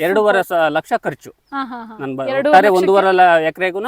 ಎರಡೂವರೆ ಲಕ್ಷ ಖರ್ಚು. ಒಟ್ಟಾರೆ ಒಂದೂವರೆ ಎಕರೆಗೂ.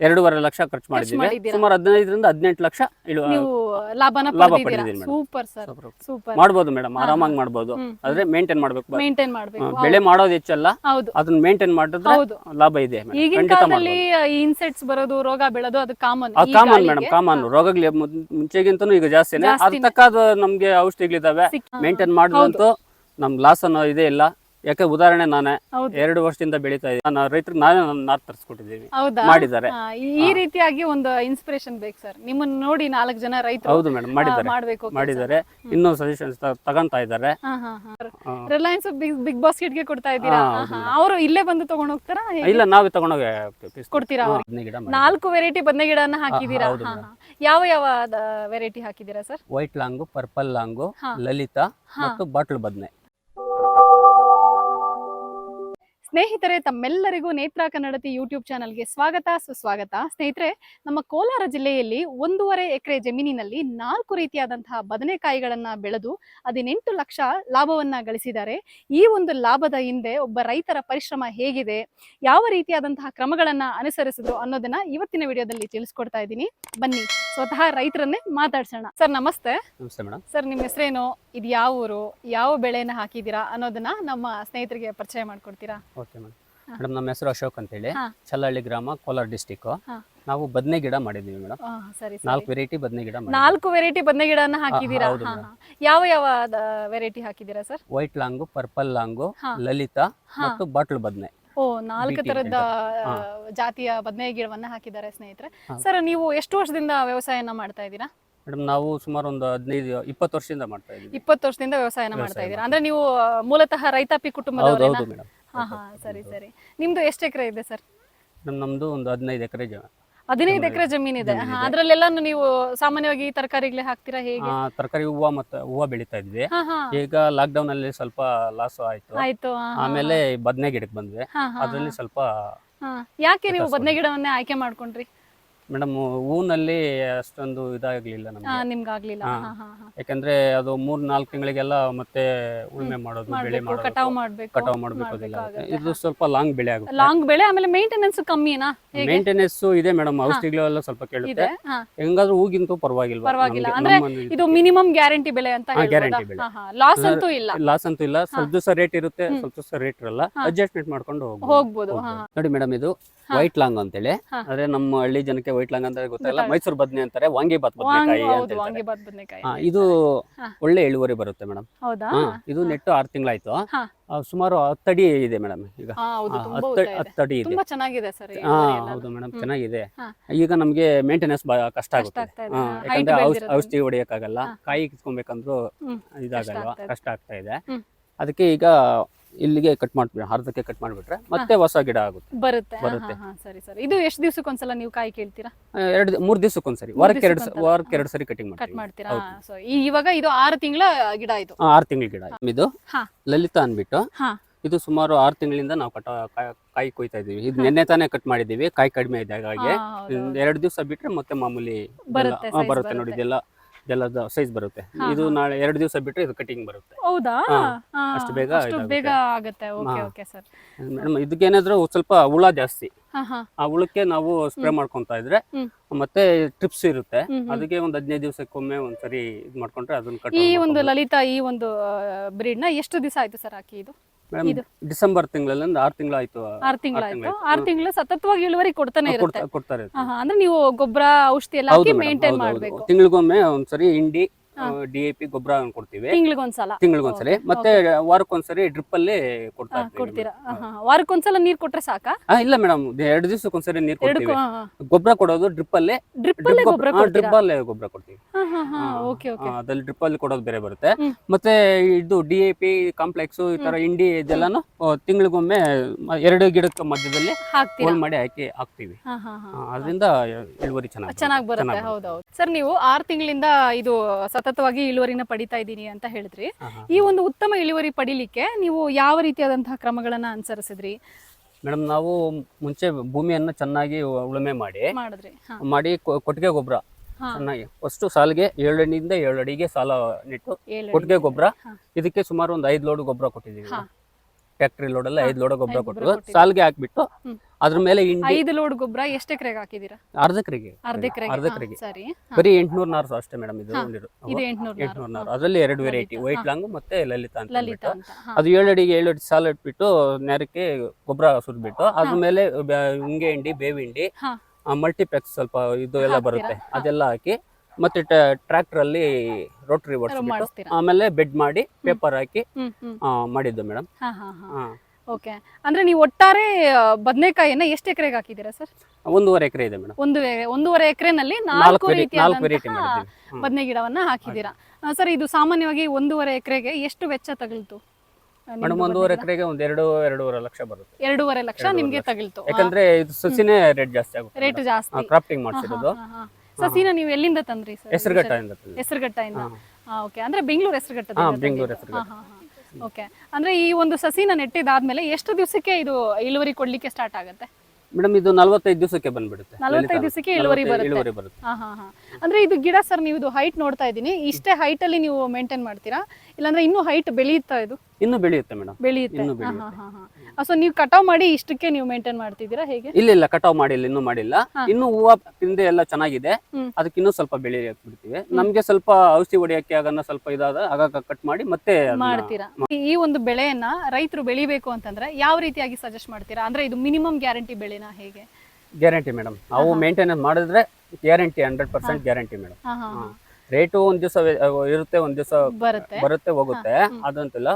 ಎರಡೂವರೆ ಲಕ್ಷ ಖರ್ಚು ಮಾಡಿದ್ದೀವಿ? ಸುಮಾರು ಹದಿನೈದರಿಂದ ಹದಿನೆಂಟು ಲಕ್ಷ ನೀವು ಲಾಭನ ಲಾಭ ಪಡೆದಿದ್ದೀನಿ. ಸೂಪರ್ ಸರ್ ಸೂಪರ್ ಮಾಡ್ಬೋದು ಮೇಡಮ್ ಆರಾಮಾಗಿ ಮಾಡ್ಬೋದು. ಆದ್ರೆ ಮೇಂಟೈನ್ ಮಾಡ್ಬೇಕು ಬ- ಮೇಂಟೈನ್ ಮಾಡ್ಬೇಕು. ಬೆಳೆ ಮಾಡೋದು ಹೆಚ್ಚಲ್ಲ. ಹೌದು. ಅದನ್ನ ಮೇಂಟೈನ್ ಮಾಡಿದ್ರೆ ಲಾಭ ಇದೆ. ಈಗಿನ ಖಂಡಿತ ಕಾಲದಲ್ಲಿ ಇನ್ಸೆಕ್ಟ್ಸ್ ಬರೋದು ರೋಗ ಬೆಳೋದು ಅದು ಕಾಮನ್ ಕಾಮನ್ ಮೇಡಮ್ ಕಾಮನ್ ರೋಗಗಳು ಮುಂಚೆಗಿಂತನೂ ಈಗ ಜಾಸ್ತಿನೇ. ಜಾಸ್ತಿನೇ. ತಕ್ಕ ನಮ್ಗೆ ಔಷಧಿಗಳಿದಾವೆ. ಮೇಂಟೈನ್ ಮಾಡಿದ್ರಂತೂ ನಮ್ ಲಾಸ್ ಅನ್ನೋ ಇದೇ ಇಲ್ಲ. ಯಾಕೆ ಉದಾಹರಣೆ ನಾನೇ ಹೌದು. ಎರಡು ವರ್ಷದಿಂದ ಬೆಳೀತಾ ಇದ್ದೀನಿ. ನಾನು ರೈತರಿಗೆ ನಾನೇ ನನ್ನ ನಾರ್ ತರಿಸ್ಕೊಟ್ಟಿದ್ದೀನಿ. ಹೌದಾ? ಮಾಡಿದ್ದಾರೆ. ಹಾ, ಈ- ಈ ರೀತಿಯಾಗಿ ಒಂದು ಇನ್ಸ್ಪಿರೇಷನ್ ಬೇಕು ಸರ್ ನಿಮ್ಮನ್ನ ನೋಡಿ ನಾಲ್ಕು ಜನ ರೈತರು ಹೌದು ಮೇಡಮ್ ಮಾಡಿದ್ದಾರೆ. ಮಾಡ್ಬೇಕು ಮಾಡಿದ್ದಾರೆ. ಇನ್ನೂ ಸಜೆಷನ್ಸ್ ತಗೊಂತಾ ಇದ್ದಾರೆ. ಹಾ. ರಿಲಯನ್ಸ್ ಬಿಗ್ ಬಿಗ್ ಬಾಸ್ಕೆಟ್ಗೆ ಕೊಡ್ತಾ ಇದ್ದೀರಾ? ಹಾ, ಅವರು ಇಲ್ಲೇ ಬಂದು ತಗೊಂಡ್ ಹೋಗ್ತಾರಾ? ಹೇಗೆ? ಇಲ್ಲ ನಾವೇ ತಗೊಂಡೋಗಿ ಕೊಡ್ತೀರಾ ಹಾ, ಅವ್ರಿಗೆ? ಹದಿನೈದು ಗಿಡ ನಾಲ್ಕು ವೆರೈಟಿ ಬದನೆ ಗಿಡನ ಹಾಕಿದೀರಾ ಹೌದು ಹಾ, ಹಾ. ಯಾವ ಯಾವ variety ಹಾಕಿದೀರಾ sir white long purple long ಹಾ. ಲಲಿತಾ ಮತ್ತು ಬಾಟ್ಲ್ ಬದ್ನೆ. ಸ್ನೇಹಿತರೆ, ತಮ್ಮೆಲ್ಲರಿಗೂ ನೇತ್ರ ಕನ್ನಡತಿ ಯೂಟ್ಯೂಬ್ ಚಾನಲ್ಗೆ ಸ್ವಾಗತ, ಸುಸ್ವಾಗತ. ಸ್ನೇಹಿತರೆ, ನಮ್ಮ ಕೋಲಾರ ಜಿಲ್ಲೆಯಲ್ಲಿ ಒಂದೂವರೆ ಎಕರೆ ಜಮೀನಿನಲ್ಲಿ ನಾಲ್ಕು ರೀತಿಯಾದಂತಹ ಬದನೆಕಾಯಿಗಳನ್ನ ಬೆಳೆದು ಹದಿನೆಂಟು ಲಕ್ಷ ಲಾಭವನ್ನ ಗಳಿಸಿದ್ದಾರೆ. ಈ ಒಂದು ಲಾಭದ ಹಿಂದೆ ಒಬ್ಬ ರೈತರ ಪರಿಶ್ರಮ ಹೇಗಿದೆ, ಯಾವ ರೀತಿಯಾದಂತಹ ಕ್ರಮಗಳನ್ನ ಅನುಸರಿಸಿದ್ರು ಅನ್ನೋದನ್ನ ಇವತ್ತಿನ ವಿಡಿಯೋದಲ್ಲಿ ತಿಳಿಸ್ಕೊಡ್ತಾ ಇದ್ದೀನಿ. ಬನ್ನಿ. ಸ್ವತಃ ರೈತರನ್ನೇ ಮಾತಾಡ್ಸೋಣ. ಸರ್ ನಮಸ್ತೆ. ನಮಸ್ತೆ ಮೇಡಮ್. ಸರ್ ನಿಮ್ಮ ಹೆಸರೇನು? ಇದು ಯಾವ ಊರು? ಯಾವ ಬೆಳೆನ ಹಾಕಿದ್ದೀರಾ ಅನ್ನೋದನ್ನ ನಮ್ಮ ಸ್ನೇಹಿತರಿಗೆ ಪರಿಚಯ ಮಾಡ್ಕೊಡ್ತೀರಾ? Okay madam. ಮೇಡಮ್ ನಮ್ಮ ಹೆಸರು ಅಶೋಕ್ ಅಂತ ಹೇಳಿ ಚಲ್ಲಹಳ್ಳಿ ಗ್ರಾಮ ಕೋಲಾರ ಡಿಸ್ಟಿಕ್ ನಾವು ಬದನೆ ಗಿಡ ಮಾಡಿದೀವಿ ಮೇಡಮ್. ಸರಿ ನಾಲ್ಕು ವೆರೈಟಿ ಬದನೆ ಗಿಡ ನಾಲ್ಕು ವೆರೈಟಿ ಬದನೆ ಗಿಡನ ಹಾಕಿದ್ದೀರಾ? ಹೌದು ಹಾ, madam. ಹಾ. ಯಾವ ಯಾವ variety ಹಾಕಿದೀರಾ sir? White long purple long. Lalitha ಮತ್ತು ಬಾಟ್ಲು ಬದನೆ. ಓ ನಾಲ್ಕು ತರದ ಜಾತಿಯ ಬದನೆ ಗಿಡವನ್ನ ಹಾಕಿದ್ದಾರೆ ಸ್ನೇಹಿತರೆ. ಸರ್ ನೀವು ಎಷ್ಟು ವರ್ಷದಿಂದ ವ್ಯವಸಾಯನ ಮಾಡ್ತಾ ಇದ್ದೀರಾ? ಮೇಡಮ್ ನಾವು ಸುಮಾರು ಒಂದು ಹದಿನೈದು ಇಪ್ಪತ್ತು ವರ್ಷದಿಂದ ಮಾಡ್ತಾ ಇದ್ದೀವಿ. ಇಪ್ಪತ್ತು ವರ್ಷದಿಂದ ವ್ಯವಸಾಯನ ಮಾಡ್ತಾ ಇದ್ದೀರಾ? ಅಂದ್ರೆ ನೀವು ಮೂಲತಃ ರೈತಾಪಿ ಕುಟುಂಬದವರೇನಾ? ಹಾ ಹಾ ಸರಿ ಸರಿ. ನಿಮ್ದು ಎಷ್ಟು ಎಕರೆ ಇದೆ ಸರ್? ಮೇಡಮ್ ನಮ್ದು ಒಂದು ಹದಿನೈದು ಎಕರೆ ಹದಿನೈದು ಎಕರೆ ಜಮೀನಿದೆ ಇದೆ. ಹಾ, ಅದ್ರಲ್ಲೆಲ್ಲಾನು ನೀವು ಸಾಮಾನ್ಯವಾಗಿ ತರಕಾರಿಗಳೇ ಹಾಕ್ತೀರಾ ಹೇಗೆ? ತರಕಾರಿ ಹೂವು ಮತ್ತೆ ಹೂವು ಬೆಳೀತಾ ಇದ್ವಿ. ಈಗ ಲಾಕ್ ಲಾಕ್ಡೌನ್ ಅಲ್ಲಿ ಸ್ವಲ್ಪ ಲಾಸ್ ಆಯ್ತು. ಆಯ್ತು ಹಾ, ಹಾ, ಆಮೇಲೆ ಬದನೆ ಗಿಡಕ್ಕೆ ಬಂದ್ವಿ. ಅದ್ರಲ್ಲಿ ಹಾ, ಅದರಲ್ಲಿ ಸ್ವಲ್ಪ ಹಾ. ಯಾಕೆ ನೀವು ಬದನೆ ಗಿಡವನ್ನೇ ಆಯ್ಕೆ ಮಾಡ್ಕೊಂಡ್ರಿ? ಮೇಡಮ್ ಹೂನಲ್ಲಿ ಅಷ್ಟೊಂದು ಇದಾಗ್ಲಿಲ್ಲ ಆ, ನಮ್ಗೆ ನಿಮ್ಗಾಗ್ಲಿಲ್ಲ. ಹಾ. ಹಾ ಹಾ ಹಾ. ಯಾಕಂದ್ರೆ ಅದು ಮೂರ್ ನಾಲ್ಕು ತಿಂಗಳಿಗೆಲ್ಲ ಮತ್ತೆ ಉಳುಮೆ ಮಾಡೋದು ಬೆಳೆ ಮಾಡ್ಬೇಕು ಮಾಡೋದು ಕಟಾವ್ ಮಾಡ್ಬೇಕು ಕಟಾವ್ ಮಾಡ್ಬೇಕು ಅದೆಲ್ಲ ಆಗುತ್ತೆ. ಇದು ಸ್ವಲ್ಪ ಲಾಂಗ್ ಬೆಳೆ ಆಗುತ್ತೆ. ಲಾಂಗ್ ಬೆಳೆ ಆಮೇಲೆ ಮೇಂಟೆನೆನ್ಸ್ ಕಮ್ಮಿನಾ? ಹೇಗೆ? ಮೇಂಟೆನೆನ್ಸ್ ಇದೆ ಮೇಡಮ್ ಔಷಧಿಗಳೆಲ್ಲ ಸ್ವಲ್ಪ ಕೇಳುತ್ತೆ. ಇದೆ ಹಾ. ಹೆಂಗಾದ್ರೂ ಹೂಗಿಂತೂ ಪರವಾಗಿಲ್ವಾ ಪರವಾಗಿಲ್ಲ. ಅಂದ್ರೆ ಇದು ಮಿನಿಮಮ್ ಗ್ಯಾರಂಟಿ ಬೆಲೆ ಅಂತ ಹಾ, guarantee. ಲಾಸ್ ಅಂತೂ ಇಲ್ಲ. ಲಾಸ್ ಅಂತೂ ಇಲ್ಲ. ಸ್ವಲ್ಪ ದಿವಸ ರೇಟ್ ಇರುತ್ತೆ ಸ್ವಲ್ಪ ದಿವಸ ರೇಟ್ ಇರಲ್ಲ. ಅಡ್ಜಸ್ಟ್ಮೆಂಟ್ ಮಾಡ್ಕೊಂಡು ಹೋಗ್ಬೋದು. ಹೋಗ್ಬೋದು ಹಾ. ಹಾ. ನೋಡಿ ಮೇಡಮ್ ಇದು ವೈಟ್ ಲಾಂಗ್ ಅಂತೇಳಿ. ಆದ್ರೆ ಅಂದ್ರೆ ನಮ್ಮ ಹಳ್ಳಿ ಜನಕ್ಕೆ ವೈಟ್ ಲಾಂಗ್ ಅಂತ ಗೊತ್ತಿಲ್ಲ ಮೈಸೂರು ಬದ್ನೆ ಅಂತಾರೆ ವಾಂಗಿ ಬಾತ್ ಬದ್ನೆಕಾಯಿ ವಾಂಗ್- ಅಂತ ಹೌದು ಹೇಳ್ತಾರೆ. ವಾಂಗಿಬಾತ್ ಬದನೆಕಾಯಿ ಹಾ, ಇದು ಹಾ. ಒಳ್ಳೆ ಇಳುವರಿ ಬರುತ್ತೆ ಮೇಡಮ್. ಹೌದಾ? ಇದು ನೆಟ್ಟು ಆರು ತಿಂಗಳಾಯ್ತು. ಹಾ. ಸುಮಾರು ಹತ್ತಡಿ ಇದೆ ಮೇಡಮ್ ಈಗ. ಹಾ ಹೌದು ಹಾ, ತುಂಬಾ ಹತ್ತು ಉದ್ದ ಇದೆ. ಹತ್ತಡಿ ಇದೆ. ತುಂಬಾ ಚೆನ್ನಾಗಿದೆ ಸರ್ ಹಾ ಹೌದು ಮೇಡಮ್ ಚೆನ್ನಾಗಿದೆ. ಹಾ. ಈಗ ನಮ್ಗೆ ಮೇಂಟೆನೆನ್ಸ್ ಕಷ್ಟ ಕಷ್ಟ ಆಗುತ್ತೆ. ಆಗ್ತಾ ಇದೆ. ಹಾ, ಹಾ, height ಯಾಕಂದ್ರೆ ಔಷ್-. ಔಷಧಿ ಹೊಡಿಯಕ್ಕಾಗಲ್ಲ. ಕಾಯಿ ಕಿತ್ಕೊಬೇಕಂದ್ರೂ ಹ್ಮ್. ಇದಾಗಲ್ವಾ? ಆಗ್ತಾ ಇದೆ. ಕಷ್ಟ ಆಗ್ತಾ ಇದೆ. ಹ್ಮ್. ಅದಕ್ಕೆ ಈಗ ಇಲ್ಲಿಗೆ ಕಟ್ ಮಾಡ್ಬಿಡಿ ಅರ್ಧಕ್ಕೆ ಕಟ್ ಮಾಡ್ಬಿಟ್ರೆ ಮತ್ತೆ ಹೊಸ ಗಿಡ ಆಗುತ್ತೆ. ಬರುತ್ತೆ. ಬರುತ್ತೆ. ಸರಿ ಸರಿ. ಇದು ಎಷ್ಟು ದಿವಸಕ್ಕೊಂದ್ಸಲ ನೀವು ಕಾಯಿ ಕೇಳ್ತೀರಾ? ಎರಡು ಮೂರ್ ದಿವಸಕ್ಕೊಂದ್ಸರಿ. ವಾರಕ್ಕೆ ಎರಡು ವಾರಕ್ಕೆ ಎರಡು ಸರಿ ಕಟಿಂಗ್ ಕಟ್ ಮಾಡ್ತೀರಾ? ಸೊ ಇವಾಗ ಇದು ಆರು ತಿಂಗಳ ಗಿಡ ಇದು. ಆರು ತಿಂಗಳ ಗಿಡ. ಇದು. ಲಲಿತಾ ಅನ್ಬಿಟ್ಟು ಹಾ. ಇದು ಸುಮಾರು ಆರು ತಿಂಗಳಿಂದ ನಾವು ಕಟ ಕಾಯಿ- ಕಾಯಿ ಕೊಯ್ತಾ ಇದೀವಿ ಇದು ನಿನ್ನೆ ತಾನೇ ಕಟ್ ಮಾಡಿದೀವಿ ಕಾಯಿ ಕಡಿಮೆ ಇದೆ ಹಾಗಾಗಿ ಹಾ, ಹೌದು, ಎರಡು ದಿವಸ ಬಿಟ್ರೆ ಮತ್ತೆ ಮಾಮೂಲಿ ಬರುತ್ತೆ, ನೋಡಿದೆಲ್ಲ ನೋಡಿ. ಇದೆಲ್ಲ ಇದೆಲ್ಲ ಸೈಜ್ ಬರುತ್ತೆ. ಇದು ನಾಳೆ ಎರಡು ದಿವಸ ಬಿಟ್ರೆ ಇದು ಕಟಿಂಗ್ ಬರುತ್ತೆ. ಹೌದಾ? ಅಷ್ಟು ಬೇಗ ಬೇಗ ಆಗುತ್ತೆ. Okay okay sir. ಮೇಡಮ್ ಇದಕ್ಕೇನಾದ್ರೂ ಸ್ವಲ್ಪ ಹುಳ ಜಾಸ್ತಿ. ಆ ಹುಳಕ್ಕೆ ನಾವು ಸ್ಪ್ರೇ ಮಾಡ್ಕೊಂತ ಇದ್ರೆ ಮತ್ತೆ ಟ್ರಿಪ್ಸ್ ಇರುತ್ತೆ. ಅದಕ್ಕೆ ಒಂದ್ ಹದಿನೈದು ದಿವಸಕ್ಕೊಮ್ಮೆ ಒಂದ್ಸರಿ ಇದು ಮಾಡ್ಕೊಂಡ್ರೆ ಅದನ್ನ ಈ ಒಂದು ಲಲಿತಾ ಈ ಒಂದು ಬ್ರೀಡ್ನ ಎಷ್ಟು ದಿವಸ ಆಯ್ತು ಸರ್ ಹಾಕಿ ಇದು? ಮೇಡಮ್ ಇದು. ಡಿಸೆಂಬರ್ ತಿಂಗಳಲ್ಲಿ ಒಂದು ಆರು ತಿಂಗಳಾಯ್ತು ಆರು ತಿಂಗಳಾಯ್ತು. ಆರು ತಿಂಗಳು ಸತತವಾಗಿ ಇಳುವರಿ ಕೊಡ್ತಾನೆ ಇರುತ್ತೆ. ಕೊಡ್ತಾ- ಕೊಡ್ತಾರೆ ಹಾ, ಹಾ, ಅಂದ್ರೆ ನೀವು ಗೊಬ್ಬರ ಔಷಧಿ ಎಲ್ಲ ಹಾಕಿ ಮೇಂಟೈನ್ ಮಾಡ್ಬೇಕು. ತಿಂಗಳಿಗೊಮ್ಮೆ ಒಂದ್ಸರಿ ಹಿಂಡಿ ಡಿ ಎ ಪಿ ಗೊಬ್ಬರ ಕೊಡ್ತೀವಿ. ತಿಂಗಳಿಗೊಂದ್ಸಲ. ತಿಂಗಳಿಗೊಂದ್ಸರಿ ಮತ್ತೆ ವಾರಕ್ಕೊಂದ್ಸರಿ ಡ್ರಿಪ್ ಅಲ್ಲಿ ಕೊಡ್ತಾ ಕೊಡ್ತೀರಾ. ವಾರಕ್ಕೊಂದ್ಸಲ ನೀರ್ ಕೊಟ್ರೆ ಸಾಕಾ? ಇಲ್ಲ ಮೇಡಮ್. ಎರಡು ದಿವಸಕ್ಕೊಂದ್ಸರಿ ನೀರ್ ಕೊಡ್ತೀವಿ. ಗೊಬ್ಬರ ಕೊಡೋದು ಡ್ರಿಪ್ ಅಲ್ಲಿ ಡ್ರಿಪ್ ಅಲ್ಲೇ ಗೊಬ್ಬರ ಡ್ರಿಪ್ ಅಲ್ಲೇ ಗೊಬ್ಬರ ಕೊಡ್ತೀವಿ. ಅದ್ರಲ್ಲಿ ಡ್ರಿಪ್ ಅಲ್ಲಿ ಕೊಡೋದು ಬೇರೆ ಬರುತ್ತೆ. ಮತ್ತೆ ಇದು ಡಿ ಎ ಪಿ ಕಾಂಪ್ಲೆಕ್ಸ್ ಈ ತರ ಇಂಡಿ ಇದೆಲ್ಲಾನು ತಿಂಗಳಿಗೊಮ್ಮೆ ಎರಡು ಗಿಡಕ್ಕೆ ಮಧ್ಯದಲ್ಲಿ ಹೋಲ್ ಮಾಡಿ ಹಾಕಿ ಹಾಕ್ತಿವಿ. ಅದರಿಂದ ಇಳುವರಿ ಚೆನ್ನಾಗಿ ಚೆನ್ನಾಗಿ ಬರುತ್ತೆ. ಹೌದೌದು. ಸರ್ ನೀವು ಆರು ತಿಂಗಳಿಂದ ಇದು ಸತತವಾಗಿ ಇಳುವರಿನ ಪಡಿತಾ ಇದ್ದೀನಿ ಅಂತ ಹೇಳಿದ್ರಿ. ಈ ಒಂದು ಉತ್ತಮ ಇಳುವರಿ ಪಡಿಲಿಕ್ಕೆ ನೀವು ಯಾವ ರೀತಿಯಾದಂತಹ ಕ್ರಮಗಳನ್ನ ಅನುಸರಿಸಿದ್ರಿ? ಮೇಡಮ್ ನಾವು ಮುಂಚೆ ಭೂಮಿಯನ್ನ ಚೆನ್ನಾಗಿ ಉಳುಮೆ ಮಾಡಿ ಮಾಡಿದ್ರಿ ಹಾ. ಮಾಡಿ ಕೊ- ಕೊಟ್ಟಿಗೆ ಗೊಬ್ಬರ ಹಾ. ಚೆನ್ನಾಗಿ. ಫಸ್ಟ್ ಸಾಲಿಗೆ ಏಳು ಅಡಿಯಿಂದ ಏಳು ಅಡಿಗೆ ಸಾಲ ನೆಟ್ಟು ಏಳು ಕೊಟ್ಟಿಗೆ ಗೊಬ್ಬರ. ಹಾ. ಇದಕ್ಕೆ ಸುಮಾರು ಒಂದು ಐದು ಲೋಡ್ ಗೊಬ್ಬರ ಕೊಟ್ಟಿದ್ದೀವಿ. ಹಾ. ಟ್ಯಾಕ್ಟ್ರಿ ಲೋಡ್ ಎಲ್ಲ ಐದು ಲೋಡ್ ಗೊಬ್ಬರ ಕೊಟ್ಟು. ಸಾಲ್ಗೆ ಹಾಕ್ಬಿಟ್ಟು ಅದ್ರ ಮೇಲೆ ಹಿಂಡಿ ಐದು ಲೋಡ್ ಗೊಬ್ಬರ ಎಷ್ಟು ಎಕರೆಗೆ ಹಾಕಿದೀರಾ? ಅರ್ಧ ಎಕರೆಗೆ. ಅರ್ಧ ಎಕರೆಗೆ ಅರ್ಧ ಎಕರೆಗೆ. ಸರಿ. ಬರೀ ಎಂಟ್ನೂರ್ ನಾರು ಅಷ್ಟೇ ಮೇಡಮ್ ಇದು ಇದು ಎಂಟ್ನೂರ್ ನಾರು ಅದರಲ್ಲಿ ಎರಡು ವೆರೈಟಿ ವೈಟ್. ಲಾಂಗ್ ಮತ್ತೆ ಲಲಿತಾ ಅಂತ. ಅದು ಏಳು ಅಡಿಗೆ ಏಳು ಅಡಿ ಸಾಲ ಇಟ್ಬಿಟ್ಟು ನೆರಕ್ಕೆ ಗೊಬ್ಬರ ಸುರಿದ್ಬಿಟ್ಟು ಅದ್ರ ಮೇಲೆ ಹಿಂಗೆ ಹಿಂಡಿ ಬೇವಿಂಡಿ ಹಿಂಡಿ. ಮಲ್ಟಿಪ್ಲೆಕ್ಸ್ ಸ್ವಲ್ಪ ಇದು ಎಲ್ಲ ಬರುತ್ತೆ. ಅದೆಲ್ಲ ಹಾಕಿ ಮತ್ತೆ ಟ್ರ್ಯಾಕ್ಟರ್ ಅಲ್ಲಿ ರೋಟರಿ ಓಡಿಸ್ಬಿಟ್ಟು ಆಮೇಲೆ ಬೆಡ್ ಮಾಡಿ ಪೇಪರ್ ಹಾಕಿ ಮಾಡಿದ್ದು ಮೇಡಮ್ ಓಕೆ ಅಂದ್ರೆ ನೀವು ಒಟ್ಟಾರೆ ಬದನೆಕಾಯಿನ ಎಷ್ಟು ಎಕರೆಗೆ ಹಾಕಿದ್ದೀರಾ ಸರ್? ಒಂದೂವರೆ ಎಕರೆ ಇದೆ ಮೇಡಮ್ ಒಂದು ಒಂದೂವರೆ ಎಕರೆನಲ್ಲಿ ನಾಲ್ಕು ರೀತಿಯಾದಂತಹ ಹ್ಮ್. ಬದನೆ ಗಿಡವನ್ನ ಹಾಕಿದ್ದೀರಾ? ಸರ್ ಇದು ಸಾಮಾನ್ಯವಾಗಿ ಒಂದೂವರೆ ಎಕರೆಗೆ ಎಷ್ಟು ವೆಚ್ಚ ತಗಲ್ತು ಮೇಡಮ್ ಒಂದೂವರೆ ಎಕರೆಗೆ ಒಂದ್ ಎರಡು ಎರಡೂವರೆ ಲಕ್ಷ ಬರುತ್ತೆ. ಎರಡೂವರೆ ಲಕ್ಷ ನಿಮ್ಗೆ ತಗಲ್ತು ಯಾಕಂದ್ರೆ ಇದು ಸಸಿನೇ ರೇಟ್ ಜಾಸ್ತಿ ಆಗುತ್ತೆ ರೇಟ್ ಜಾಸ್ತಿ. ಕ್ರಾಫ್ಟಿಂಗ್ ಮಾಡಿಸಿರೋದು. ಸಸಿನ ನೀವು ಎಲ್ಲಿಂದ ತಂದ್ರಿ ಸರ್? ಹೆಸರುಘಟ್ಟದಿಂದ ತಂದಿದ್ದು. ಹೆಸರುಘಟ್ಟದಿಂದ. ಓಕೆ ಅಂದ್ರೆ ಬೆಂಗಳೂರು ಹೆಸರುಘಟ್ಟ ಹಾ, ಬೆಂಗಳೂರು ಹೆಸರುಘಟ್ಟ. ಓಕೆ ಅಂದ್ರೆ ಈ ಒಂದು ಸಸಿನ ನೆಟ್ಟಿದಾದ್ಮೇಲೆ ಎಷ್ಟು ದಿವಸಕ್ಕೆ ಇದು ಇಳುವರಿ ಕೊಡ್ಲಿಕ್ಕೆ ಸ್ಟಾರ್ಟ್ ಆಗುತ್ತೆ? ಮೇಡಮ್ ಇದು ನಲವತ್ತೈದು ದಿವಸಕ್ಕೆ ಬಂದ್ಬಿಡುತ್ತೆ. ನಲವತ್ತೈದು ದಿವಸಕ್ಕೆ ಇಳುವರಿ ನಲವತ್ತೈದು ಬರುತ್ತೆ. ಇಳುವರಿ ಬರುತ್ತೆ. ಹಾ ಹಾ ಹಾ. ಅಂದ್ರೆ ಇದು ಗಿಡ ಸರ್ ನೀವು ಇದು ಹೈಟ್ ನೋಡ್ತಾ ಇದ್ದೀನಿ. ಇಷ್ಟೇ ಹೈಟ್ ಅಲ್ಲಿ ನೀವು ಮೇಂಟೈನ್ ಮಾಡ್ತೀರಾ? ಇಲ್ಲಾಂದ್ರೆ ಇನ್ನೂ ಹೈಟ್ ಬೆಳೆಯುತ್ತಾ ಇದು? ಇನ್ನು ಬೆಳೆಯುತ್ತೆ ಮೇಡಮ್ ಬೆಳೆಯುತ್ತೆ. ಇನ್ನೂ ಬೆಳೆಯುತ್ತೆ. ಸೊ ನೀವು ಕಟಾವ್ ಮಾಡಿ ಇಷ್ಟಕ್ಕೆ ನೀವು ಮೇಂಟೈನ್ ಮಾಡ್ತಿದ್ದೀರಾ ಹೇಗೆ? ಇಲ್ಲ ಇಲ್ಲ ಕಟಾವ್ ಮಾಡಿಲ್ಲ ಇನ್ನೂ ಮಾಡಿಲ್ಲ. ಇನ್ನು ಹೂವ ಹಿಂದೆ ಎಲ್ಲ ಚೆನ್ನಾಗಿದೆ. ಅದಕ್ಕೆ ಇನ್ನೂ ಸ್ವಲ್ಪ ಬೆಳೆಯಕ್ಕೆ ಬಿಡ್ತೀವಿ ನಮ್ಗೆ ಸ್ವಲ್ಪ ಔಷಧಿ ಹೊಡಿಯಕ್ಕೆ ಆಗನ್ನ ಸ್ವಲ್ಪ ಇದಾದ ಆಗಾಗ ಕಟ್ ಮಾಡಿ ಮತ್ತೆ ಮಾಡ್ತೀರಾ? ಈ- ಒಂದು ಬೆಳೆಯನ್ನ ರೈತರು ಬೆಳಿಬೇಕು ಅಂತಂದ್ರೆ ಯಾವ ರೀತಿಯಾಗಿ ಸಜೆಸ್ಟ್ ಮಾಡ್ತೀರಾ? ಅಂದ್ರೆ ಇದು ಮಿನಿಮಮ್ ಗ್ಯಾರಂಟಿ ಬೆಳೆನಾ ಹೇಗೆ? ಗ್ಯಾರಂಟಿ ಮೇಡಮ್ ಅವು ಮೇಂಟೆನೆನ್ಸ್ ಮಾಡಿದ್ರೆ guarantee hundred percent guarantee madam. Rate ಒಂದ್ ದಿವಸ ಇರುತ್ತೆ ಒಂದ್ ದಿವಸ ಬರುತ್ತೆ. ಬರುತ್ತೆ ಹೋಗುತ್ತೆ. ಅದಂತಿಲ್ಲ.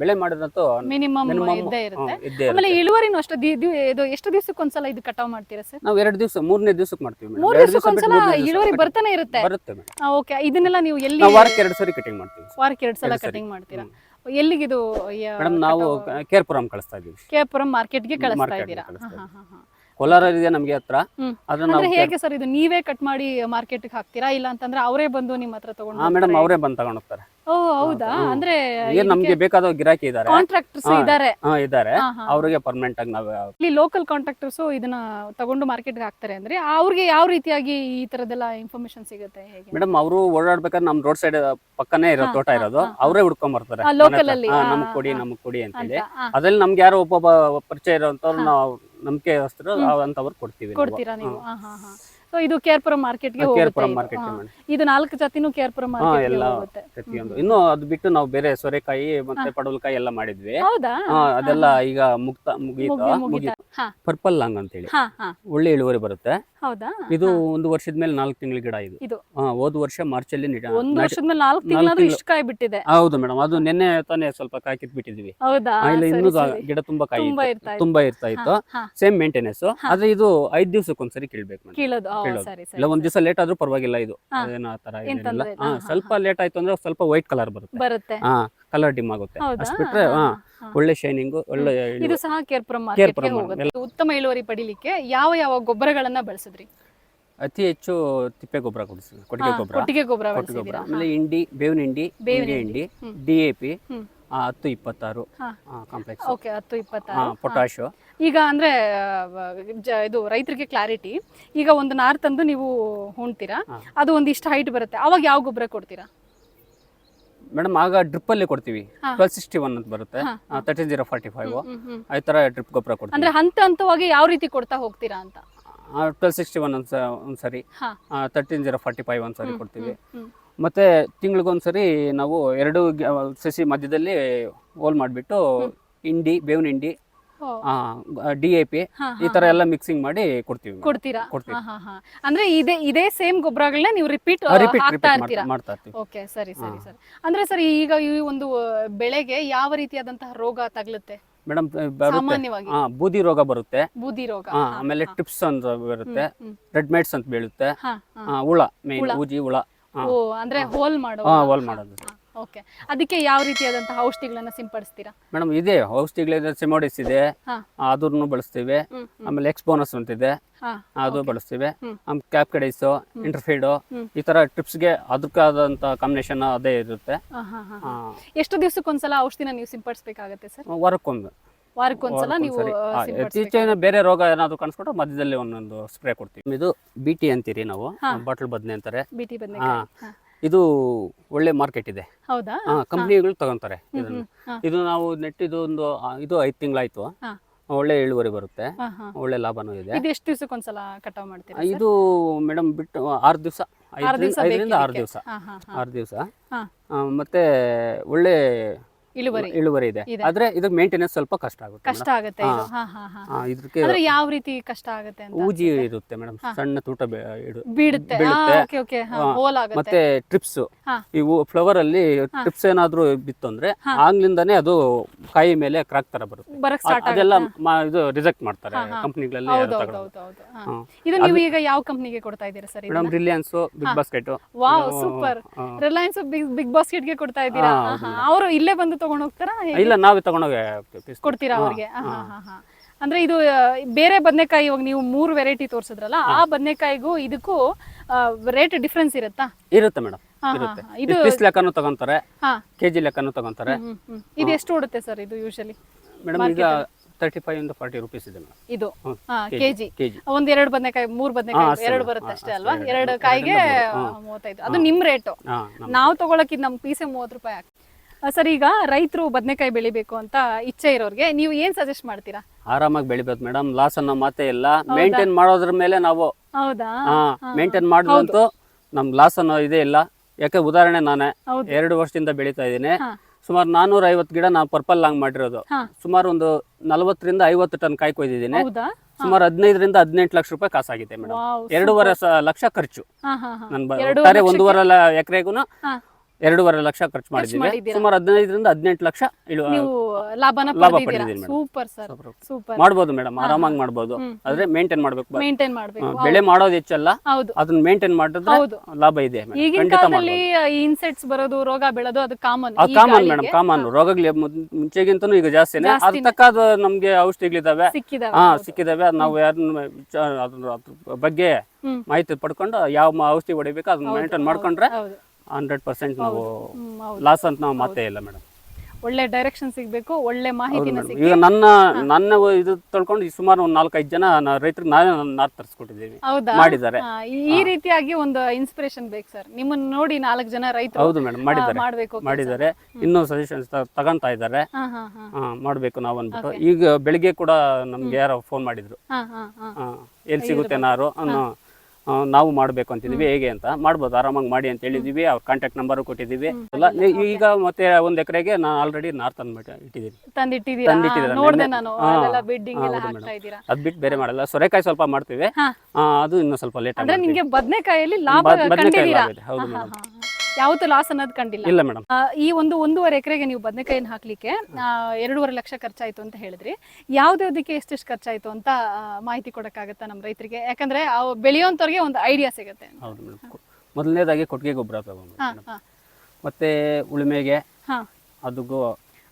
ಬೆಳೆ ಮಾಡಿದಂತೂ ಮಿನಿಮಮ್ ಇದ್ದೇ ಇರುತ್ತೆ. ಆಮೇಲೆ ಇಳುವರಿನೂ ಅಷ್ಟೇ ಇದು ಎಷ್ಟು ದಿವಸಕ್ಕೆ ಒಂದ್ಸಲ ಇದು ಕಟಾವ್ ಮಾಡ್ತೀರಾ ಸರ್? ನಾವು ಎರಡು ದಿವಸ ಮೂರನೇ ದಿವಸಕ್ಕೆ ಮಾಡ್ತೀವಿ ಮೂರ್ ದಿವಸಕ್ಕೆ ಒಂದ್ಸಲ ಇಳುವರಿ ಬರ್ತಾನೆ ಇರುತ್ತೆ. ಬರುತ್ತೆ ಓಕೆ. ಇದನ್ನೆಲ್ಲ ನೀವು ಎಲ್ಲಿ ವಾರಕ್ಕೆ ಎರಡು ಸರಿ ಕಟಿಂಗ್ ಮಾಡ್ತೀವಿ. ವಾರಕ್ಕೆ ಎರಡು ಸಲ ಕಟಿಂಗ್ ಮಾಡ್ತೀರಾ? ಎಲ್ಲಿಗಿದು ಮೇಡಮ್ ನಾವು ಕೇರ್ಪುರಂ ಕಳಿಸ್ತಾ ಇದೀವಿ. ಕೇರ್ಪುರಂ ಮಾರ್ಕೆಟ್ಗೆ ಕಳಿಸ್ತಾ ಇದ್ದೀರಾ ಕಳಿಸ್ತಾ ಹಾ, ಹಾ, ಹಾ, ಹಾ. ಕೋಲಾರ ಇದೆ ನಮ್ಗೆ ಹತ್ರ. ಅದನ್ನ ನಾವು ಅಂದ್ರೆ ಹೇಗೆ ಸರ್ ಇದು ನೀವೇ ಕಟ್ ಮಾಡಿ ಮಾರ್ಕೆಟ್ ಹಾಕ್ತೀರಾ? ಇಲ್ಲ ಅಂತಂದ್ರೆ ಅವರೇ ಬಂದು ನಿಮ್ಮ ಹತ್ರ ತಗೊಂಡು ಹಾ ಮೇಡಮ್ ಅವರೇ ಬಂದು ತಗೊಂಡ್ ಹೋಗ್ತಾರೆ ಓ ಹೌದಾ? ಅಂದ್ರೆ ಏನ್ ನಮ್ಗೆ ಬೇಕಾದ ಗಿರಾಕಿ ಇದಾರೆ. ಕಾಂಟ್ರಾಕ್ಟರ್ಸ್ ಹಾ. ಇದಾರೆ. ಹಾ ಇದಾರೆ. ಹಾ, ಹಾ. ಅವ್ರಿಗೆ ಪರ್ಮನೆಂಟ್ ಆಗಿ ನಾವು ಇಲ್ಲಿ ಲೋಕಲ್ ಕಾಂಟ್ರಾಕ್ಟರ್ಸ್ ಇದನ್ನ ತಗೊಂಡು ಮಾರ್ಕೆಟ್ ಹಾಕ್ತಾರೆ ಅಂದ್ರೆ ಅವ್ರಿಗೆ ಯಾವ ರೀತಿಯಾಗಿ ಈ ತರದೆಲ್ಲ ಇನ್ಫಾರ್ಮೇಶನ್ ಸಿಗುತ್ತೆ ಹೇಗೆ? ಮೇಡಮ್ ಅವರು ಓಡಾಡ್ಬೇಕಾದ್ರೆ ನಮ್ ರೋಡ್ ಸೈಡ್ ಪಕ್ಕನೇ ಇರೋ ತೋಟ ಇರೋದು. ಹಾ, ಅವರೇ ಹುಡ್ಕೊಂಡ್ ಬರ್ತಾರೆ. local ಅಲ್ಲಿ, ಹಾ, ನಮಗ್ ಕೊಡಿ ಹಾ. ನಮಗ್ ಕೊಡಿ ಅಂತ ಹೇಳಿ. ಅಂತ ಆ, ಅದ್ರಲ್ಲಿ ನಮ್ಗೆ ಯಾರೋ ಒಬ್ಬೊಬ್ಬ ಪರಿಚಯ ಇರೋಂಥವ್ರು ಹಾ. ನಾವು ನಂಬಿಕೆ ಅಸ್ತ್ರ ಅಂತವ್ರು ಕೊಡ್ತೀವಿ ಕೊಡ್ತೀರಾ ನೀವು? ಸೊ ಇದು ಕೇರ್ಪುರಂ ಮಾರ್ಕೆಟ್ಗೆ ಕೇರ್ಪುರಂ. ಮಾರ್ಕೆಟ್ ಇದು. ನಾಲ್ಕು ಜಾತಿನೂ ಕೇರ್ಪುರಂ ಹಾ ಮಾರ್ಕೆಟ್ಗೆ ಎಲ್ಲ ಪ್ರತಿಯೊಂದು. ಇನ್ನು ಅದು ಬಿಟ್ಟು ನಾವು ಬೇರೆ ಸೋರೆಕಾಯಿ ಮತ್ತೆ ಪಡವಲಕಾಯಿ ಎಲ್ಲ ಮಾಡಿದ್ವಿ. ಹೌದಾ? ಅದೆಲ್ಲ ಈಗ ಮುಕ್ತ ಮುಗೀತು ಮುಗಿ- ಮುಗಿತಾ. ಪರ್ಪಲ್ ಲಾಂಗ್ ಅಂತ ಹೇಳಿ ಒಳ್ಳೆ ಇಳುವರಿ ಬರುತ್ತೆ. ಹೌದಾ? ಇದು ಒಂದು ವರ್ಷದ ಮೇಲೆ ನಾಲ್ಕು ತಿಂಗಳ ಗಿಡ ಇದು. ಇದು. ಹಾ ಹೋದ ವರ್ಷ ಮಾರ್ಚ್ ಅಲ್ಲಿ ನಿಡ- ಒಂದು ವರ್ಷದ ಮೇಲೆ ನಾಲ್ಕು ತಿಂಗಳಾದ್ರೂ ತಿಂಗ್ಳು. ಇಷ್ಟು ಕಾಯಿ ಬಿಟ್ಟಿದೆ. ಹೌದು ಮೇಡಮ್ ಅದು ನಿನ್ನೆ ತಾನೇ ಸ್ವಲ್ಪ ಕಾಯಿ ಕಿತ್ ಬಿಟ್ಟಿದ್ವಿ. ಹೌದಾ? ಇಲ್ಲ ಇನ್ನೂ ಗಿಡ ತುಂಬಾ ಕಾಯಿ ತುಂಬಾ. ಇರ್ತಾ ಇತ್ತು. ತುಂಬಾ ಇರ್ತಾ ಇತ್ತು. ಹಾ, ಹಾ. ಸೇಮ್ ಮೇಂಟೆನೆನ್ಸ್ ಆದ್ರೆ ಇದು ಐದ್ ದಿವಸಕ್ಕೆ ಒಂದ್ಸರಿ ಕೀಳ್ಬೇಕು ಮೇಡಮ್. ಕೀಳೋದು. ಓ, ಕೀಳೋದು. ಸರಿ ಸರಿ ಇಲ್ಲ ಒಂದ್ ದಿವಸ ಲೇಟ್ ಆದ್ರೂ ಪರವಾಗಿಲ್ಲ ಇದು. ಹಾ. ಅದೇನೋ ಆ ತರ ಏನ್ ಏನಿಲ್ಲ. ತೊಂದ್ರೆ ಇಲ್ಲ. ಹಾ, ಹಾ, ಹಾ, ಸ್ವಲ್ಪ ಲೇಟ್ ಆಯ್ತು ಅಂದ್ರೆ ಸ್ವಲ್ಪ ವೈಟ್ ಕಲರ್ ಬರುತ್ತೆ. ಬರುತ್ತೆ. ಹಾ ಕಲರ್ ಡಿಮ್ ಆಗುತ್ತೆ. ಹೌದಾ? ಅಷ್ಟ್ ಬಿಟ್ರೆ ಹಾ, ಹಾ. ಹಾ. ಒಳ್ಳೆ ಶೈನಿಂಗ್ ಒಳ್ಳೆ ಇದು. ಸಹ ಕೇರ್ಪುರಂ ಕೇರ್ಪುರಂ ಮಾರ್ಕೆಟ್ಗೆ ಹೋಗುತ್ತೆ. ಉತ್ತಮ ಇಳುವರಿ ಪಡಿಲಿಕ್ಕೆ ಯಾವ ಯಾವ ಗೊಬ್ಬರಗಳನ್ನ ಬಳಸಿದ್ರಿ? ಅತಿ ಹೆಚ್ಚು ತಿಪ್ಪೆ ಗೊಬ್ಬರ ಕೊಟ್ಟಿಗೆ ಗೊಬ್ಬರ. ಕೊಟ್ಟಿಗೆ ಗೊಬ್ಬರ ಕೊಟ್ಟಿಗೆ ಗೊಬ್ಬರ. ಆಮೇಲೆ ಹಿಂಡಿ ಬೇವಿನ ಹಿಂಡಿ ಬೇವಿನ ಹಿಂಡಿ ಡಿ ಎ ಪಿ ಹತ್ತು ಇಪ್ಪತ್ತಾರು. ಕಾಂಪ್ಲೆಕ್ಸ್ ಓಕೆ ಹತ್ತು ಇಪ್ಪತ್ತಾರು. ಪೊಟ್ಯಾಶ್ ಈಗ ಅಂದ್ರೆ ಇದು ರೈತರಿಗೆ ಕ್ಲಾರಿಟಿ ಈಗ ಒಂದು ನಾರ್ ತಂದು ನೀವು ಹೊಣ್ತೀರಾ? ಅದು ಒಂದಿಷ್ಟು ಹೈಟ್ ಬರುತ್ತೆ. ಅವಾಗ ಯಾವ ಗೊಬ್ಬರ ಕೊಡ್ತೀರಾ? ಮೇಡಮ್ ಆಗ ಡ್ರಿಪ್ ಅಲ್ಲಿ ಕೊಡ್ತೀವಿ. ಟ್ವೆಲ್ ಸಿಕ್ಸ್ಟಿ ಒನ್ ಅಂತ ಬರುತ್ತೆ. Thirteen zero forty five. ಈ ತರ ಡ್ರಿಪ್ ಗೊಬ್ಬರ ಕೊಡ್ತೀವಿ. ಅಂದ್ರೆ ಹಂತ ಹಂತವಾಗಿ ಯಾವ ರೀತಿ ಕೊಡ್ತಾ ಹೋಗ್ತೀರಾ ಅಂತ? ಟ್ವೆಲ್ ಸಿಕ್ಸ್ಟಿ ಒನ್ ಒಂದ್ಸ ಒಂದ್ಸರಿ. ತರ್ಟೀನ್ ಜೀರೋ ಫಾರ್ಟಿ ಫೈವ್ ಒಂದ್ಸರಿ ಕೊಡ್ತೀವಿ. ಮತ್ತೆ ತಿಂಗಳಿಗೊಂದ್ಸರಿ ನಾವು ಎರಡು ಸಸಿ ಮಧ್ಯದಲ್ಲಿ ಹೋಲ್ ಮಾಡಿಬಿಟ್ಟು ಹಿಂಡಿ ಬೇವಿನ ಹಿಂಡಿ ಡಿ ಎ ಪಿ ಈ ತರ ಎಲ್ಲ ಮಿಕ್ಸಿಂಗ್ ಮಾಡಿ ಕೊಡ್ತೀವಿ ಕೊಡ್ತೀರಾ? ಕೊಡ್ತೀವಿ. ಅಂದ್ರೆ ಇದೇ ಇದೇ ಸೇಮ್ ಗೊಬ್ಬರಗಳನ್ನ ನೀವು ರಿಪೀಟ್ ಹಾಕ್ತಾ ಇರ್ತೀರಾ? ಮಾಡ್ತಾ- ಇರ್ತೀವಿ. ಓಕೆ ಸರಿ ಸರಿ. ಸರಿ. ಅಂದ್ರೆ ಸರ್ ಈಗ ಈ ಒಂದು ಬೆಳೆಗೆ ಯಾವ ರೀತಿಯಾದಂತಹ ರೋಗ ತಗಲುತ್ತೆ? ಮೇಡಮ್ ಸಾಮಾನ್ಯವಾಗಿ. ಬೂದಿ ರೋಗ ಬರುತ್ತೆ. ಬೂದಿ ರೋಗ. ಆಮೇಲೆ ಹಾ. ಟಿಪ್ಸ್ ಅಂತ ಬರುತ್ತೆ. ರೆಡ್ ಮೇಟ್ಸ್ ಅಂತ ಬೀಳುತ್ತೆ. ಹುಳ ಮೇನ್. ಊಜಿ ಹುಳ. ಓ ಅಂದ್ರೆ ಹೋಲ್ ಮಾಡೋ ಹೋಲ್ ಮಾಡೋದು. ಓಕೆ ಅದಕ್ಕೆ ಯಾವ ರೀತಿಯಾದಂತಹ ಔಷಧಿಗಳನ್ನ ಸಿಂಪಡಿಸ್ತೀರಾ? ಮೇಡಮ್ ಇದೆ. ಔಷಧಿಗಳಿದೆ ಸಿಮೋಡಿಸ್ ಇದೆ. ಹಾ. ಅದನ್ನು ಬಳಸ್ತೀವಿ. ಆಮೇಲೆ ಎಕ್ಸ್ ಬೋನಸ್ ಅಂತ ಅಂತಿದೆ. ಹಾ, ಅದು ಬಳಸ್ತೀವಿ. ಆಮೇಲೆ ಕ್ಯಾಪ್ಕಡೈಸು ಇಂಟರ್ಫೀಡು ಹ್ಮ್. ಈ ತರ ಟ್ರಿಪ್ಸ್ಗೆ ಅದಕ್ಕಾದಂತ ಕಾಂಬಿನೇಷನ್ ಅದೇ ಇರುತ್ತೆ. ಹಾ, ಹಾ, ಹಾ, ಆ, ಹಾ. ಎಷ್ಟು ದಿವಸಕ್ಕೊಂದ್ಸಲ ಔಷಧಿನ ನೀವು ಸಿಂಪಡಿಸ್ಬೇಕಾಗತ್ತೆ ಸರ್? ವಾರಕ್ಕೊಂದು ವಾರಕ್ಕೊಂದ್ಸಲ ನೀವು ವಾರಕ್ಕೊಂದ್ಸರಿ. ಆ. ಇತ್ತೀಚಿನ ಬೇರೆ ರೋಗ ಏನಾದ್ರು ಕಾಣಿಸ್ಕೊಂಡ್ರೆ ಮಧ್ಯದಲ್ಲಿ ಒಂದೊಂದು ಸ್ಪ್ರೇ ಕೊಡ್ತೀವಿ. ಇದು ಬಿಟಿ ಅಂತೀರಿ ನಾವು. ಹಾ. ಬಾಟಲ್ ಬದ್ನೆ ಅಂತಾರೆ. ಬಿಟಿ ಬದನೆಕಾಯಿ. ಇದು ಒಳ್ಳೆ ಮಾರ್ಕೆಟ್ ಇದೆ. ಹೌದಾ? ಕಂಪ್ನಿಗಳು ತಗೊಂತಾರೆ ಇದನ್ನು. ಇದು ನಾವು ನೆಟ್ಟಿದ್ದು ಒಂದು ಆ, ಇದು ಐದು ತಿಂಗಳಾಯ್ತು. ಹಾ. ಒಳ್ಳೆ ಇಳುವರಿ ಬರುತ್ತೆ. ಹಾ, ಹಾ. ಒಳ್ಳೆ ಲಾಭನೂ ಇದೆ. ಇದು ಎಷ್ಟು ದಿವಸಕ್ಕೊಂದ್ಸಲ ಕಟಾವ್ ಮಾಡ್ತೀರಾ sir? ಇದು ಮೇಡಮ್ ಬಿಟ್ಟು ಆರು ದಿವಸ. ಆರು ದಿವಸ ಐದರಿಂದ ಆರು ದಿವಸ. ಹಾ ಹಾ ಹಾ. ಆರು ದಿವಸ. ಹಾ. ಮತ್ತೆ ಒಳ್ಳೆ ಇಳುವರಿ ಇಳುವರಿ ಇದೆ. ಇದೆ. ಆದ್ರೆ ಇದಕ್ಕೆ ಮೇಂಟೆನೆನ್ಸ್ ಸ್ವಲ್ಪ ಕಷ್ಟ ಆಗುತ್ತೆ ಕಷ್ಟ ಆಗುತ್ತೆ ಇದು. ಹಾ ಹಾ ಹಾ. ಆ, ಇದಕ್ಕೆ ಅಂದ್ರೆ ಯಾವ ರೀತಿ ಕಷ್ಟ ಆಗುತ್ತೆ ಅಂತ ಊಜಿ ಇರುತ್ತೆ ಮೇಡಮ್. ಸಣ್ಣ ತೂಟ ಬೆ- ಇಡು ಬೀಳುತ್ತೆ. ಬೀಳುತ್ತೆ. Okay okay. ಹಾ. ಹೋಲ್ ಆಗುತ್ತೆ. ಮತ್ತೆ ಟ್ರಿಪ್ಸ್ ಹಾ. ಇವು ಫ್ಲವರ್ ಅಲ್ಲಿ ಟ್ರಿಪ್ಸ್ ಏನಾದ್ರೂ ಬಿತ್ತು ಅಂದ್ರೆ ಆಗ್ಲಿಂದಾನೇ ಅದು ಕಾಯಿ ಮೇಲೆ ಕ್ರಾಕ್ ತರ ಬರುತ್ತೆ. ಬರಕ್ ಅದ್- ಸ್ಟಾರ್ಟ್ ಅದೆಲ್ಲ ಮ- ಇದು ರಿಜೆಕ್ಟ್ ಮಾಡ್ತಾರೆ. ಕಂಪ್ನಿಗಳಲ್ಲಿ ಹೌದು ಹೌದು ಹೌದು ಹೌದು. ಹಾ. ಹಾ. ಇದು ನೀವು ಈಗ ಯಾವ ಕಂಪ್ನಿಗೆ ಕೊಡ್ತಾ ಇದ್ದೀರಾ sir madam Reliance big basket wow super. Reliance big big ಬಾಸ್ಕೆಟ್ಗೆ ಕೊಡ್ತಾ ಇದ್ದೀರಾ? ಅವರು ಇಲ್ಲೇ ಬಂದು ತಗೊಂಡ್ ಹೋಗ್ತಾರಾ ಹೇಗೆ? ಇಲ್ಲ ನಾವೇ ತಗೊಂಡೋಗಿ ಕೊಡ್ತೀರಾ ಅವ್ರಿಗೆ? ಹಾ, ಹಾ, ಹಾ, ಹಾ. ಅಂದ್ರೆ ಇದು ಆ, ಬೇರೆ ಬದನೆಕಾಯಿ ಇವಾಗ ನೀವು ಮೂರು ವೆರೈಟಿ ತೋರ್ಸಿದ್ರಲ್ಲ ಆ ಬದನೆಕಾಯಿಗೂ ಇದಕ್ಕೂ ರೇಟ್ ಡಿಫ್ರೆನ್ಸ್ ಇರುತ್ತಾ? ಇರುತ್ತೆ ಮೇಡಮ್ ಹಾ, ಹಾ, ಇರುತ್ತೆ. ಹಾ. ಇದು ಪೀಸ್ ಲೆಕ್ಕನೂ ತಗೊಂತಾರೆ ಹಾ. ಕೆಜಿ ಲೆಕ್ಕನೂ ತಗೊಂತಾರೆ. ಹ್ಮ್, ಹ್ಮ್. ಇದು ಎಷ್ಟು ಓಡುತ್ತೆ ಸರ್ ಇದು ಯೂಶಲಿ ಮೇಡಮ್ ಈಗ ತರ್ಟಿ ಫೈವ್ ಇಂದ ಫಾರ್ಟಿ ರುಪೀಸ್ ಇದೆ ಮೇಡಮ್. ಇದು? ಹ್ಮ್. ಹಾ ಕೆಜಿ. ಕೆಜಿ. ಒಂದ್ ಎರಡು ಬದನೆಕಾಯಿ ಮೂರ್ ಬದನೆಕಾಯಿ ಅಷ್ಟೇ ಎರಡು. ಬರುತ್ತೆ ಹಾ, ಅಷ್ಟೇ ಅಷ್ಟೇ ಅಲ್ವಾ? ಎರಡು. ಎರಡು ಎರಡರಿಂದ ಕಾಯಿಗೆ ಮೂರು. ಆ, ಮೂವತ್ತೈದು. ಅದು ನಿಮ್ ರೇಟು ಹಾ ನಾವು ತಗೊಳಕಿದ್ ನಮ್ ಪೀಸೆ ಮೂವತ್ತು ರೂಪಾಯಿ ಆಗ್ತದೆ ಸರ್ ಈಗ ರೈತರು ಬದನೆಕಾಯಿ ಬೆಳಿಬೇಕು ಅಂತ ಇಚ್ಛೆ ಇರೋರಿಗೆ ನೀವು ಏನ್ ಸಜೆಸ್ಟ್ ಮಾಡ್ತೀರಾ? ಆರಾಮಾಗಿ ಬೆಳಿಬೇಕು ಮೇಡಮ್ ಲಾಸ್ ಅನ್ನೋ ಮಾತೇ ಇಲ್ಲ. ಮೇಂಟೈನ್ ಮಾಡೋದ್ರ ಮೇಲೆ ನಾವು ಹೌದಾ? ಮೇಂಟೈನ್ ಮಾಡಿದಂತೂ ನಮ್ ಲಾಸ್ ಅನ್ನೋ ಇದೇ ಇಲ್ಲ. ಯಾಕೆ ಉದಾಹರಣೆ ನಾನೇ. ಎರಡು ವರ್ಷದಿಂದ ಬೆಳೀತಾ ಇದ್ದೀನಿ. ಸುಮಾರು ನಾನೂರ ಐವತ್ತು ಗಿಡ ನಾವು ಪರ್ಪಲ್ ಲಾಂಗ್ ಮಾಡಿರೋದು. ಸುಮಾರು ಒಂದು ನಲವತ್ತರಿಂದ ಐವತ್ತು ಟನ್ ಕಾಯಿ ಕೊಯ್ದಿದ್ದೀನಿ. ಸುಮಾರು ಹದಿನೈದರಿಂದ ಹದಿನೆಂಟು ಲಕ್ಷ ರೂಪಾಯಿ ಕಾಸಾಗಿದೆ ಮೇಡಮ್ ಎರಡೂವರೆ ಲಕ್ಷ ಖರ್ಚು. ಒಟ್ಟಾರೆ ಒಂದೂವರೆ ಎಕರೆಗೂ. ಎರಡೂವರೆ ಲಕ್ಷ ಖರ್ಚು ಮಾಡಿದ್ದೀವಿ. ಸುಮಾರು ಹದಿನೈದರಿಂದ ಹದಿನೆಂಟು ಲಕ್ಷ ನೀವು ಲಾಭನ ಲಾಭ ಪಡೆದಿದ್ದೀನಿ. Super sir super. ಮಾಡ್ಬೋದು ಮೇಡಮ್ ಆರಾಮಾಗಿ ಮಾಡ್ಬೋದು. ಆದ್ರೆ ಮೇಂಟೈನ್ ಮಾಡ್ಬೇಕು ಮೇಂಟೈನ್ ಮಾಡ್ಬೇಕು. ಬೆಳೆ ಮಾಡೋದು ಹೆಚ್ಚಲ್ಲ. ಹೌದು. ಅದನ್ನ ಮೇಂಟೈನ್ ಮಾಡಿದ್ರೆ ಲಾಭ ಇದೆ. ಈಗಿನ ಖಂಡಿತ ಕಾಲದಲ್ಲಿ ಈ ಇನ್ಸೆಟ್ಸ್ ಬರೋದು ರೋಗ ಬೆಳೆದು ಅದು ಕಾಮನ್ ಕಾಮನ್ ಮೇಡಮ್ ಕಾಮನ್ ರೋಗಗಳು ಮುಂಚೆಗಿಂತನೂ ಈಗ ಜಾಸ್ತಿನೇ. ಅದು ನಮ್ಗೆ ಔಷಧಿಗಳಿದಾವೆ. ಸಿಕ್ಕಿದಾವೆ ಹಾ ಸಿಕ್ಕಿದಾವೆ. ಅದ್ ನಾವು ಯಾರನ್ನ ವಿಚಾರ- ಅದ್ರ ಅದ್ರ ಬಗ್ಗೆ ಮಾಹಿತಿ ಪಡ್ಕೊಂಡು ಯಾವ ಔಷಧಿ ಹೊಡಿಬೇಕು ಅದನ್ನ ಮೇಂಟೈನ್ ಮಾಡ್ಕೊಂಡ್ರೆ ಹೌದು. ಹಂಡ್ರೆಡ್ ಪರ್ಸೆಂಟ್ ನಾವು ಲಾಸ್ ಅಂತ ನಾವು ಮಾತೇ ಇಲ್ಲ ಮೇಡಮ್. ಒಳ್ಳೆ ಡೈರೆಕ್ಷನ್ ಸಿಗಬೇಕು ಒಳ್ಳೆ ಮಾಹಿತಿ ಈಗ ನನ್ನ ನನ್ನ ಇದು ತೊಳ್ಕೊಂಡು ಸುಮಾರು ಒಂದು ನಾಲ್ಕೈದು ಜನ ರೈತರಿಗೆ ನಾನೇ ನಾರ್ ತರಿಸ್ಕೊಟ್ಟಿದ್ದೀವಿ. ಹೌದಾ? ಮಾಡಿದ್ದಾರೆ. ಈ- ರೀತಿಯಾಗಿ ಒಂದು ಇನ್ಸ್ಪಿರೇಷನ್ ಬೇಕು ಸರ್ ನಿಮ್ಮನ್ನ ನೋಡಿ ನಾಲ್ಕು ಜನ ರೈತರು ಹೌದು ಮೇಡಮ್ ಮಾಡಿದ್ದಾರೆ. ಮಾಡ್ಬೇಕು ಮಾಡಿದ್ದಾರೆ. ಇನ್ನೂ ಸಜೆಷನ್ಸ್ ತಗೊಂತಾ ಇದ್ದಾರೆ. ಮಾಡ್ಬೇಕು ನಾವು ಅಂದ್ಬಿಟ್ಟು. ಈಗ ಬೆಳಿಗ್ಗೆ ಕೂಡ ನಮ್ಗೆ ಯಾರೋ ಫೋನ್ ಮಾಡಿದ್ರು. ಎಲ್ಲಿ ಸಿಗುತ್ತೆ ನಾರು ಅನ್ನೋ ನಾವು ಮಾಡ್ಬೇಕು ಅಂತಿದ್ವಿ ಹೇಗೆ ಅಂತ ಮಾಡ್ಬೋದು. ಆರಾಮಾಗಿ ಮಾಡಿ ಅಂತ ಹೇಳಿದೀವಿ ಅವ್ರ ಕಾಂಟ್ಯಾಕ್ಟ್ ನಂಬರ್ ಕೊಟ್ಟಿದ್ದೀವಿ. ಎಲ್ಲ ಈಗ ಮತ್ತೆ ಒಂದ್ ಎಕರೆಗೆ ನಾನು ಆಲ್ರೆಡಿ ನಾರ್ ತಂದ್ಬಿಟ್ಟು ಇಟ್ಟಿದ್ದೀನಿ. ತಂದಿಟ್ಟಿದ್ದೀರಾ? ಅದ್ ಬಿಟ್ಟು ಬೇರೆ ಮಾಡಲ್ಲ. ಸೊರೆಕಾಯಿ ಸ್ವಲ್ಪ ಮಾಡ್ತೀವಿ. ಆ, ಅದು ಇನ್ನೂ ಸ್ವಲ್ಪ ಲೇಟ್ ಬದನೆಕಾಯಲ್ಲಿ ಹೌದು ಮೇಡಮ್. ಯಾವತ್ತೂ ಲಾಸ್ ಅನ್ನೋದು ಕಂಡಿಲ್ಲ. ಇಲ್ಲ ಮೇಡಮ್ ಈ ಒಂದು ಒಂದೂವರೆ ಎಕರೆಗೆ ನೀವು ಬದನೆಕಾಯಿನ ಹಾಕ್ಲಿಕ್ಕೆ ಎರಡೂವರೆ ಲಕ್ಷ ಖರ್ಚಾಯ್ತು ಅಂತ ಹೇಳಿದ್ರಿ. ಯಾವ್ದಕ್ಕೆ ಎಷ್ಟೆಷ್ಟು ಖರ್ಚಾಯ್ತು ಅಂತ ಮಾಹಿತಿ ಕೊಡಕ್ಕಾಗತ್ತಾ ನಮ್ಮ ರೈತರಿಗೆ? ಯಾಕಂದ್ರೆ ಅವು ಬೆಳೆಯೋಂಥವ್ರಿಗೆ ಒಂದು ಐಡಿಯಾ ಸಿಗುತ್ತೆ. ಹೌದು ಮೇಡಮ್ ಮೊದಲನೇದಾಗಿ ಕೊಟ್ಟಿಗೆ ಗೊಬ್ಬರ ತಗೊಂಡು ಮತ್ತೆ ಉಳುಮೆಗೆ ಹಾ. ಅದಕ್ಕೂ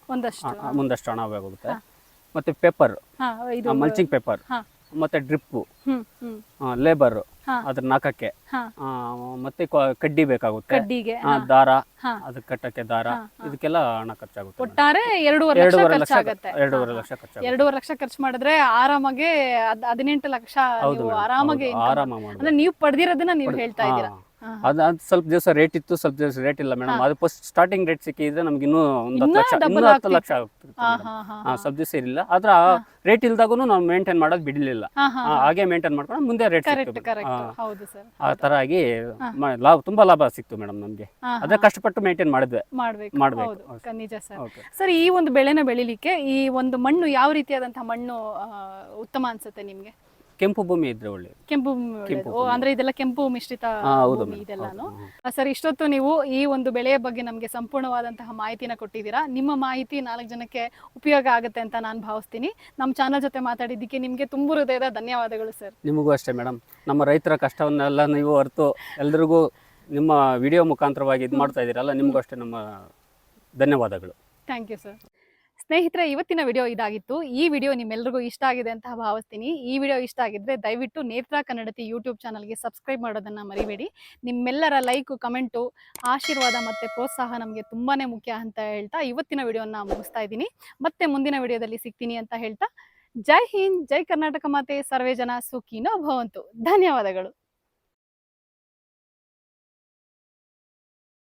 ಒಂದಷ್ಟು. ಮುಂದಷ್ಟು ಹಣ ಹೋಗುತ್ತೆ ಮತ್ತೆ ಪೇಪರ್. ಹಾ ಇದು ಮಲ್ಚಿಂಗ್ ಪೇಪರ್ ಹಾ. ಮತ್ತೆ ಡ್ರಿಪ್ಪು. ಲೇಬರ್. ಅದ್ರ ನಾಕಕ್ಕೆ. ಮತ್ತೆ ಕಡ್ಡಿ ಬೇಕಾಗುತ್ತೆ. ಕಡ್ಡಿಗೆ ದಾರ ಅದ್ ಕಟ್ಟಕ್ಕೆ ದಾರ ಇದಕ್ಕೆಲ್ಲ ಹಣ ಖರ್ಚಾಗುತ್ತೆ. ಒಟ್ಟಾರೆ ಎರಡೂವರೆ ಲಕ್ಷ ಎರಡೂವರೆ ಲಕ್ಷ ಎರಡೂವರೆ ಲಕ್ಷ ಖರ್ಚು ಎರಡೂವರೆ ಲಕ್ಷ ಖರ್ಚು ಮಾಡಿದ್ರೆ ಆರಾಮಾಗಿ ಹದಿನೆಂಟು ಲಕ್ಷ ಆರಾಮಾಗಿ. ಅಂದ್ರೆ ನೀವು ಪಡೆದಿರೋದನ್ನ ನೀವು ಹೇಳ್ತಾ ಇದ್ದೀರಾ. ಅದು ಅದು ಸ್ವಲ್ಪ ದಿವಸ ರೇಟ್ ಇತ್ತು ಸ್ವಲ್ಪ ದಿವಸ ರೇಟ್ ಇಲ್ಲ ಮೇಡಮ್ ಅದು ಫಸ್ಟ್ ಸ್ಟಾರ್ಟಿಂಗ್ ರೇಟ್ ಸಿಕ್ಕಿದ್ರೆ ನಮ್ಗೆ ಇನ್ನೂ ಒಂದು ಹತ್ತು ಲಕ್ಷ ಇನ್ನೂ ಹತ್ತು ಲಕ್ಷ ಆಗ್ತಿತ್ತು ಹಾ ಸ್ವಲ್ಪ ದಿವಸ ಇರಲಿಲ್ಲ. ಆದ್ರೆ ರೇಟ್ ಇಲ್ದಾಗೂ ನಾವು ಮೇಂಟೈನ್ ಮಾಡೋದು ಬಿಡಲಿಲ್ಲ. ಹಾಗೆ ಮೇಂಟೈನ್ ಮಾಡ್ಕೊಂಡು ಮುಂದೆ ರೇಟ್ ಸಿಕ್ತು ಕರೆಕ್ಟ್ ಹೌದು ಸರ್ ಆ ತರ ಆಗಿ ಲಾಭ ತುಂಬಾ ಲಾಭ ಸಿಕ್ತು ಮೇಡಮ್ ನಮ್ಗೆ. ಅದೇ ಕಷ್ಟಪಟ್ಟು ಮೇಂಟೈನ್ ಮಾಡಿದ್ವಿ. ಮಾಡ್ಬೇಕು. ನಿಜ ಸರ್ ಈ ಒಂದು ಬೆಳೆನ ಬೆಳಿಲಿಕ್ಕೆ ಈ ಒಂದು ಮಣ್ಣು ಯಾವ ರೀತಿಯಾದಂತಹ ಮಣ್ಣು ಉತ್ತಮ ಅನ್ಸುತ್ತೆ ನಿಮ್ಗೆ? ಕೆಂಪು ಭೂಮಿ ಇದ್ರೆ ಒಳ್ಳೆ ಕೆಂಪು ಭೂಮಿ. ಓ ಅಂದ್ರೆ ಇದೆಲ್ಲ ಕೆಂಪು ಮಿಶ್ರಿತ ಹೌದು ಭೂಮಿ ಮೇಡಮ್. ಇದೆಲ್ಲಾನು ಆ, ಸರ್ ಇಷ್ಟೊತ್ತು ನೀವು ಈ ಒಂದು ಬೆಳೆಯ ಬಗ್ಗೆ ನಮಗೆ ಸಂಪೂರ್ಣವಾದಂತಹ ಮಾಹಿತಿನ ಕೊಟ್ಟಿದ್ದೀರಾ. ನಿಮ್ಮ ಮಾಹಿತಿ ನಾಲ್ಕು ಜನಕ್ಕೆ ಉಪಯೋಗ ಆಗುತ್ತೆ ಅಂತ ನಾನು ಭಾವಿಸ್ತೀನಿ. ನಮ್ಮ ಚಾನಲ್ ಜೊತೆ ಮಾತಾಡಿದ್ದಕ್ಕೆ ನಿಮಗೆ ತುಂಬ ಹೃದಯದ ಧನ್ಯವಾದಗಳು ಸರ್. ನಿಮಗೂ ಅಷ್ಟೇ ಮೇಡಮ್. ನಮ್ಮ ರೈತರ ಕಷ್ಟವನ್ನೆಲ್ಲ ನೀವು ಅರ್ತು ಎಲ್ರಿಗೂ ನಿಮ್ಮ ವಿಡಿಯೋ ಮುಖಾಂತರವಾಗಿ ಇದು ಮಾಡ್ತಾ ಇದ್ದೀರಲ್ಲ ನಿಮಗೂ ಅಷ್ಟೇ ನಮ್ಮ ಧನ್ಯವಾದಗಳು. Thank you sir. ಸ್ನೇಹಿತರೆ, ಇವತ್ತಿನ ವಿಡಿಯೋ ಇದಾಗಿತ್ತು. ಈ ವಿಡಿಯೋ ನಿಮ್ಮೆಲ್ಲರಿಗೂ ಇಷ್ಟ ಆಗಿದೆ ಅಂತ ಭಾವಿಸ್ತೀನಿ. ಈ ವಿಡಿಯೋ ಇಷ್ಟ ಆಗಿದ್ರೆ ದಯವಿಟ್ಟು ನೇತ್ರ ಕನ್ನಡತಿ ಯೂಟ್ಯೂಬ್ ಚಾನಲ್ಗೆ ಸಬ್ಸ್ಕ್ರೈಬ್ ಮಾಡೋದನ್ನ ಮರಿಬೇಡಿ. ನಿಮ್ಮೆಲ್ಲರ ಲೈಕು, ಕಮೆಂಟು, ಆಶೀರ್ವಾದ ಮತ್ತು ಪ್ರೋತ್ಸಾಹ ನಮಗೆ ತುಂಬಾ ಮುಖ್ಯ ಅಂತ ಹೇಳ್ತಾ ಇವತ್ತಿನ ವಿಡಿಯೋನ ಮುಗಿಸ್ತಾ ಇದ್ದೀನಿ. ಮತ್ತೆ ಮುಂದಿನ ವಿಡಿಯೋದಲ್ಲಿ ಸಿಗ್ತೀನಿ ಅಂತ ಹೇಳ್ತಾ, ಜೈ ಹಿಂದ್, ಜೈ ಕರ್ನಾಟಕ ಮಾತೆ, ಸರ್ವೇ ಜನ ಸುಖಿನೋ ಭವಂತು. ಧನ್ಯವಾದಗಳು.